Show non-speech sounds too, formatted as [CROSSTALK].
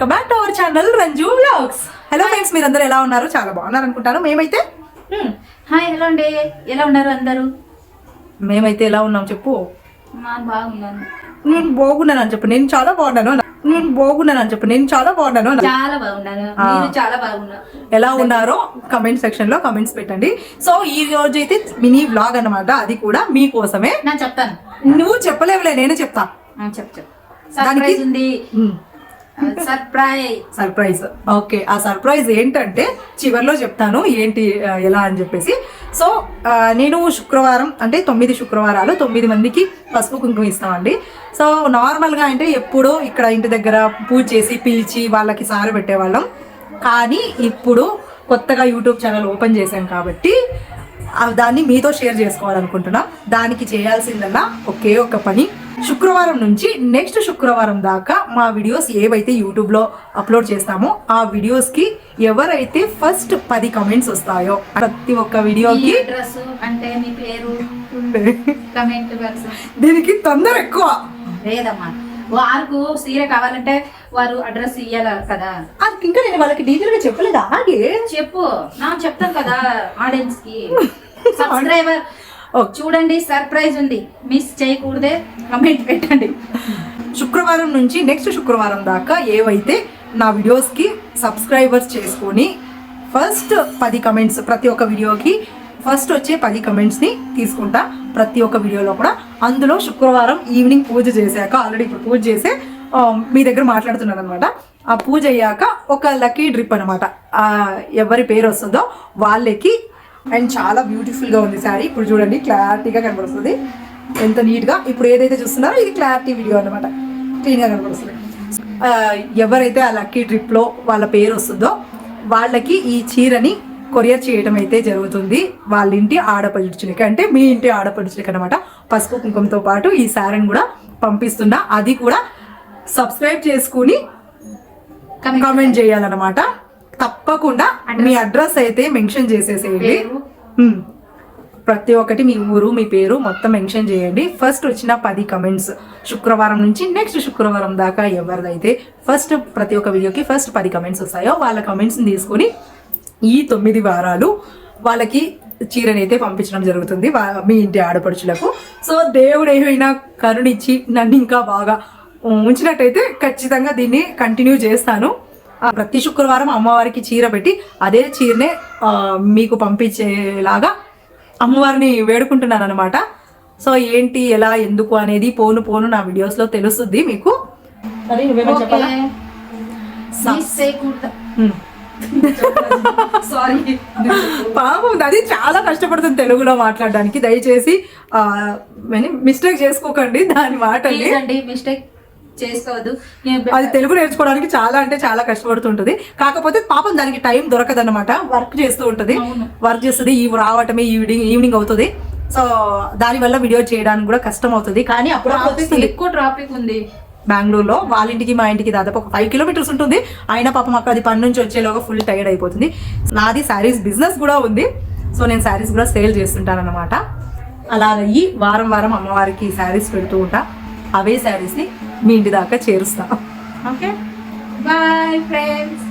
Channel Ranju vlogs. Hello friends మీరందరూ ఎలా ఉన్నారు? చాలా బాగున్నారు అనుకుంటాను మేమైతే. హాయ్ హలో అండి. ఎలా ఉన్నారు అందరూ? మేమైతే ఎలా ఉన్నాం చెప్పు? బాగున్నాను. నేను బాగున్నాను అని చెప్పు. నేను చాలా బాగున్నాను. నేను బాగున్నాను అని చెప్పు. నేను చాలా బాగున్నాను. చాలా బాగున్నాను. చాలా బాగున్నారు ఎలా ఉన్నారో కమెంట్ సెక్షన్లో కమెంట్స్ పెట్టండి. సో ఈ రోజు అయితే మినీ వ్లాగ్ అన్నమాట. అది కూడా మీకోసమే. నేను చెప్తాను. నువ్వు చెప్పలేవులే నేనే చెప్తా. చెప్పు సర్ప్రైజ్ సర్ప్రైజ్ ఓకే ఆ సర్ప్రైజ్ ఏంటంటే చివర్లో చెప్తాను ఏంటి ఎలా అని చెప్పేసి. సో నేను శుక్రవారం అంటే తొమ్మిది శుక్రవారాలు తొమ్మిది మందికి పసుపు కుంకుమ ఇస్తామండి. సో నార్మల్గా అంటే ఎప్పుడో ఇక్కడ ఇంటి దగ్గర పూజ చేసి పిలిచి వాళ్ళకి సారు పెట్టేవాళ్ళం. కానీ ఇప్పుడు కొత్తగా యూట్యూబ్ ఛానల్ ఓపెన్ చేశాం కాబట్టి దాన్ని మీతో షేర్ చేసుకోవాలనుకుంటున్నా. దానికి చేయాల్సిందల్లా ఒకే ఒక పని శుక్రవారం నుంచి నెక్స్ట్ శుక్రవారం దాకా మా వీడియోస్ ఏవైతే యూట్యూబ్లో అప్లోడ్ చేస్తామో ఆ వీడియోస్కి ఎవరైతే ఫస్ట్ పది కమెంట్స్ వస్తాయో ప్రతి ఒక్క వీడియోకి అడ్రస్ అంటే మీ పేరు కమెంట్ బాక్స్ దీనికి తొందర ఎక్కువ. లేదమ్మా. వారికి సీర కావాలంటే వారు అడ్రస్ ఇయ్యాలి కదా. అది ఇంకా నేను వాళ్ళకి డీటెయిల్గా చెప్పలేదు? అలాగే చెప్పు. నా చెప్తాను కదా ఆడియన్స్కి. [LAUGHS] సబ్స్క్రైబర్. చూడండి సర్ప్రైజ్ ఉంది. మిస్ చేయకూడదే కమెంట్ పెట్టండి. శుక్రవారం నుంచి నెక్స్ట్ శుక్రవారం దాకా ఏవైతే నా వీడియోస్కి సబ్స్క్రైబర్స్ చేసుకొని ఫస్ట్ పది కమెంట్స్ ప్రతి ఒక్క వీడియోకి ఫస్ట్ వచ్చే పది కమెంట్స్ని తీసుకుంటా ప్రతి ఒక్క వీడియోలో కూడా. అందులో శుక్రవారం ఈవినింగ్ పూజ చేశాక ఆల్రెడీ ఇప్పుడు పూజ చేసే మీ దగ్గర మాట్లాడుతున్నాను అనమాట ఆ పూజ అయ్యాక ఒక లక్కీ డ్రిప్ అనమాట ఎవరి పేరు వస్తుందో వాళ్ళకి అండ్ చాలా బ్యూటిఫుల్గా ఉంది శారీ. ఇప్పుడు చూడండి క్లారిటీగా కనబడుతుంది. ఎంత నీట్గా ఇప్పుడు ఏదైతే చూస్తున్నారో ఇది క్లారిటీ వీడియో అనమాట క్లీన్గా కనబడుతుంది. ఎవరైతే ఆ లక్కీ ట్రిప్లో వాళ్ళ పేరు వస్తుందో వాళ్ళకి ఈ చీరని కొరియర్ చేయడం అయితే జరుగుతుంది. వాళ్ళ ఇంటి ఆడపడుచులకి అంటే మీ ఇంటి ఆడపడుచులకి అనమాట పసుపు కుంకుమతో పాటు ఈ శారీని కూడా పంపిస్తున్నా. అది కూడా సబ్స్క్రైబ్ చేసుకుని కామెంట్ చేయాలన్నమాట. తప్పకుండా మీ అడ్రస్ అయితే మెన్షన్ చేసేసేయండి. ప్రతి ఒక్కటి మీ ఊరు మీ పేరు మొత్తం మెన్షన్ చేయండి. ఫస్ట్ వచ్చిన పది కమెంట్స్ శుక్రవారం నుంచి నెక్స్ట్ శుక్రవారం దాకా ఎవరిదైతే ఫస్ట్ ప్రతి ఒక్క వీడియోకి ఫస్ట్ పది కమెంట్స్ వస్తాయో వాళ్ళ కమెంట్స్ని తీసుకొని ఈ తొమ్మిది వారాలు వాళ్ళకి చీరని అయితే పంపించడం జరుగుతుంది వా- మీ ఇంటి ఆడపడుచులకు. సో దేవుడు ఏమైనా కరుణిచ్చి నన్ను ఇంకా బాగా ఉంచినట్టయితే ఖచ్చితంగా దీన్ని కంటిన్యూ చేస్తాను. ప్రతి శుక్రవారం అమ్మవారికి చీర పెట్టి అదే చీరనే మీకు పంపించేలాగా అమ్మవారిని వేడుకుంటున్నాను అనమాట సో ఏంటి ఎలా ఎందుకు అనేది పోను పోను నా వీడియోస్లో తెలుస్తుంది మీకు. పాపం అది చాలా కష్టపడుతుంది తెలుగులో మాట్లాడడానికి. దయచేసి మిస్టేక్ చేసుకోకండి దాని అండి మిస్టేక్ చేసుకోవద్దు. అది తెలుగు నేర్చుకోవడానికి చాలా అంటే చాలా కష్టపడుతుంటది. కాకపోతే పాపం దానికి టైం దొరకదన్నమాట. వర్క్ చేస్తూ ఉంటది. వర్క్ చేస్తుంది ఈ రావటమే ఈవినింగ్ ఈవినింగ్ అవుతుంది. సో దాని వల్ల వీడియో చేయడానికి కూడా కష్టం అవుతుంది కానీ అప్పుడు ఎక్కువ ట్రాఫిక్ ఉంది. బెంగళూరులో వాళ్ళ ఇంటికి మా ఇంటికి దాదాపు ఒక ఫైవ్ కిలోమీటర్స్ ఉంటుంది. అయినా పాపం అక్కడ అది పని నుంచి వచ్చేలోగా ఫుల్ టైర్డ్ అయిపోతుంది. నాది శారీస్ బిజినెస్ కూడా ఉంది. సో నేను శారీస్ కూడా సేల్ చేస్తుంటాను అనమాట అలా అయ్యి వారం వారం అమ్మవారికి శారీస్ పెడుతూ ఉంటా. అవే శారీస్ని మీ ఇంటి దాకా చేరుస్తా. ఓకే. Bye friends.